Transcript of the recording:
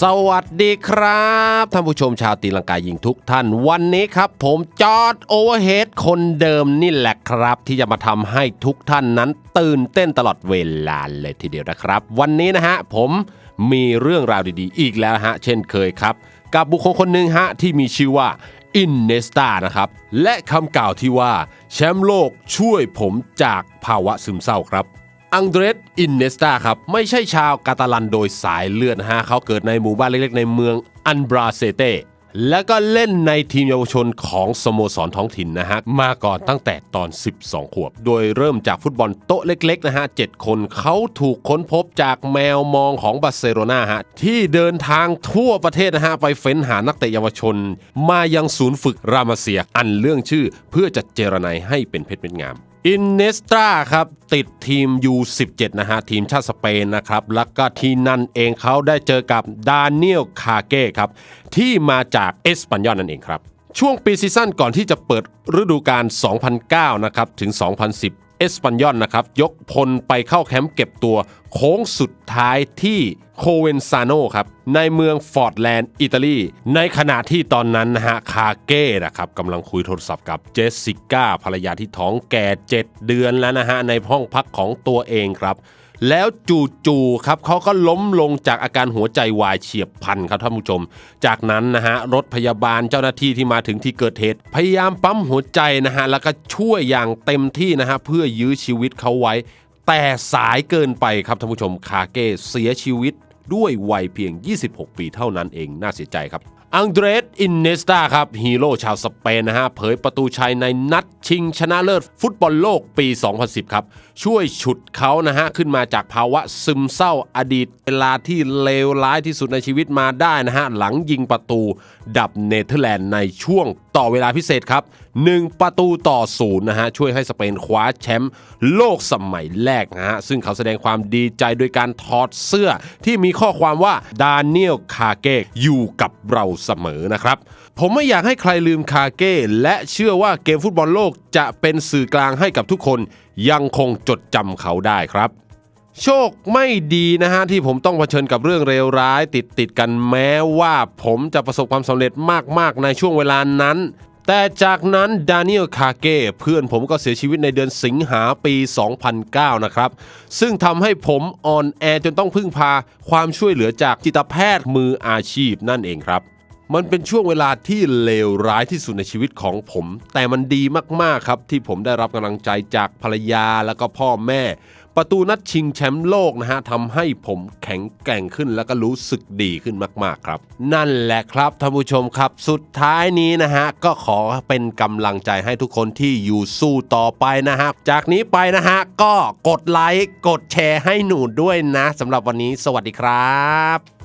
สวัสดีครับท่านผู้ชมชาวตีลังกายิงทุกท่าน วันนี้ครับผมจอร์ดโอเวอร์เฮดคนเดิมนี่แหละครับ ที่จะมาทำให้ทุกท่านนั้นตื่นเต้นตลอดเวลาเลยทีเดียวนะครับ วันนี้นะฮะผมมีเรื่องราวดีๆ อีกแล้วฮะเช่นเคยครับ กับบุคคลคนหนึ่งฮะที่มีชื่อว่าอินเนสตานะครับ และคำกล่าวที่ว่าแชมป์โลกช่วยผมจากภาวะซึมเศร้าครับ อังเดรสอินเนสตาครับ ไม่ใช่ชาวกาตาลันโดยสายเลือดฮะเขาเกิดในหมู่บ้านเล็กๆ ในเมืองอันบราเซเตและก็เล่นในทีมเยาวชนของสโมสรท้องถิ่นนะฮะ มาก่อนตั้งแต่ตอน 12 ขวบ โดยเริ่มจากฟุตบอลโต๊ะเล็ก ๆ นะฮะ 7 คนเขาถูกค้นพบจากแมวมองของบาร์เซโลนาฮะ ที่เดินทางทั่วประเทศนะฮะ ไปเฟ้นหานักเตะเยาวชน มายังศูนย์ฝึกรามาเซียอันเรื่องชื่อ เพื่อจะเจรไนให้เป็นเพชรเป็นงาม อินเนสตราครับ ติดทีม U17 นะฮะ ทีมชาติสเปนนะครับ แล้วก็ที่นั่นเองเขาได้เจอกับดานิเอลคาเก้ครับ ที่มาจากเอสปันยอลนั่นเองครับ ช่วงปีซีซั่นก่อนที่จะเปิดฤดูกาล 2009 นะครับ ถึง 2010 เอสปันยอนนะครับยกพลไปเข้าแคมป์เก็บตัวโค้งสุดท้ายที่โคเวนซาโนครับในเมืองฟอร์ดแลนด์อิตาลีในขณะที่ตอนนั้นนะฮะคาเก้นะครับกำลังคุยโทรศัพท์กับเจสสิก้าภรรยาที่ท้องแก่ 7 เดือนแล้วนะฮะในห้องพักของตัวเองครับ แล้วจู่ๆครับเขาก็ล้มลงจากอาการหัวใจวายเฉียบพลันครับท่านผู้ชม จากนั้นนะฮะรถพยาบาลเจ้าหน้าที่ที่มาถึงที่เกิดเหตุ พยายามปั๊มหัวใจนะฮะแล้วก็ช่วยอย่างเต็มที่นะฮะเพื่อยื้อชีวิตเขาไว้ แต่สายเกินไปครับท่านผู้ชมคาเก้เสียชีวิตด้วยวัยเพียง 26 ปีเท่านั้นเองน่าเสียใจครับ อังเดรสอินเนสตาครับ ฮีโร่ชาวสเปนนะฮะ เผยประตูชัยในนัดชิงชนะเลิศฟุตบอลโลกปี 2010 ครับ ช่วยฉุดเขานะฮะ ขึ้นมาจากภาวะซึมเศร้าอดีตเวลาที่เลวร้ายที่สุดในชีวิตมาได้นะฮะ หลังยิงประตูดับเนเธอร์แลนด์ในช่วงต่อเวลาพิเศษครับ 1 ประตูต่อศูนย์นะฮะ ช่วยให้สเปนคว้าแชมป์โลกสมัยแรกนะฮะ ซึ่งเขาแสดงความดีใจโดยการถอดเสื้อที่มีข้อความว่าดานิเอลคาเกอยู่กับเราเสมอนะครับ ผมไม่อยากให้ใครลืมคาเก้และเชื่อว่าเกมฟุตบอลโลกจะเป็นสื่อกลางให้กับทุกคน ยังคงจดจำเขาได้ครับโชคไม่ดีนะฮะที่ผมต้องเผชิญกับเรื่องเลวร้ายติดติดกันแม้ว่าผมจะประสบความสำเร็จมาก ๆ ในช่วงเวลานั้น แต่จากนั้นดานิเอลคาเก้เพื่อนผมก็เสียชีวิตในเดือนสิงหาปี 2009 นะครับ ซึ่งทำให้ผมอ่อนแอจนต้องพึ่งพาความช่วยเหลือจากจิตแพทย์มืออาชีพนั่นเองครับ มันเป็นช่วงเวลาที่เลวร้ายที่สุดในชีวิตของผม แต่มันดีมากๆครับ ที่ผมได้รับกำลังใจจากภรรยาแล้วก็พ่อแม่ ประตูนัดชิงแชมป์โลกนะฮะทำให้ผมแข็งแกร่งขึ้นแล้วก็รู้สึกดีขึ้นมากๆครับ นั่นแหละครับท่านผู้ชมครับ สุดท้ายนี้นะฮะก็ขอเป็นกำลังใจให้ทุกคนที่อยู่สู้ต่อไปนะฮะจากนี้ไปนะฮะก็กดไลค์กดแชร์ให้หนูด้วยนะสำหรับวันนี้ สวัสดีครับ